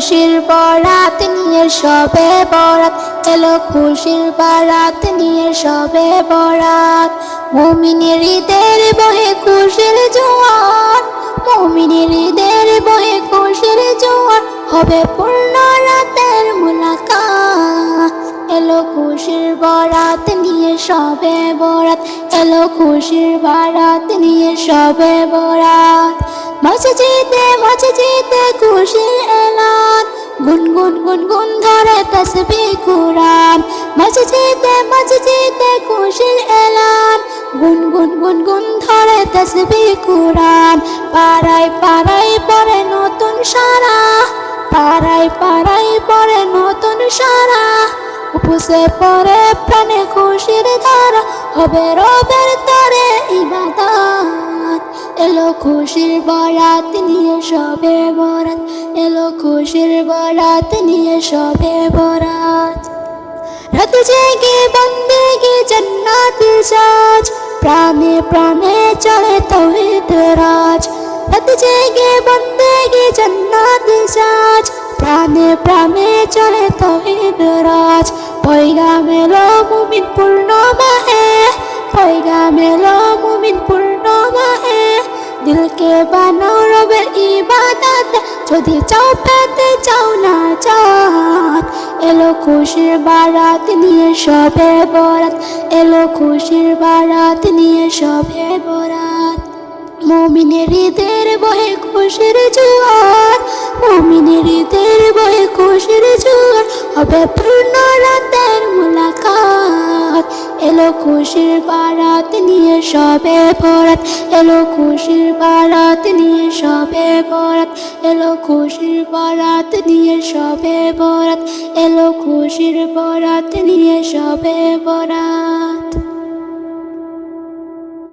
খুশির বরাত নিয়ে সবে বরাত। এলো খুশির বারাত নিয়ে সবে বরাত। মুমিনের ঈদের বহে খুশির জোয়ার। মুমিনের ঈদের বহে খুশির জোয়ার। হবে পূর্ণ রাতের মুলাকাত। এলো খুশির বরাত নিয়ে সবে বরাত। এলো খুশির বারাত নিয়ে সবে বরাত। মসজিদে মসজিদে খুশির এলান গুনগুন গুনগুন ধরে তসবি কুরান মসজিদে মসজিদে খুশির এলান। গুনগুন গুনগুন ধরে তসবি কুরান পাড়ায় পাড়ায় পরে নতুন সারা। পাড়ায় পাড়ায় পরে নতুন সারা। উপসে পরে প্রাণে খুশির ধারা। হবে রবের খুশির বরাত নিয়ে সবে বরাত, এলো খুশির বরাত নিয়ে সবে বরাত। রাত জেগে বন্দেগে জন্নাতি সাজ, প্রাণে প্রাণে চলে তৌহিদ রাজ। রাত জেগে বন্দেগে জন্নাতি সাজ, প্রাণে প্রাণে চলে যদি চাও পেতে চাও না চাঁদ, এলো খুশির বারাত নিয়ে সবে বরাত, এলো খুশির বারাত নিয়ে সবে বরাত। মমিনের ঈদের বহে খুশির জোয়ার, মমিনের ঈদের বহে খুশির জোয়ার, হবে পূর্ণ খুশির বারাত নিয়ে সবে বরাত এলো খুশির বারাত নিয়ে সবে বরাত এলো খুশির বারাত নিয়ে সবে বরাত এলো খুশির বরাত নিয়ে সবে বরাত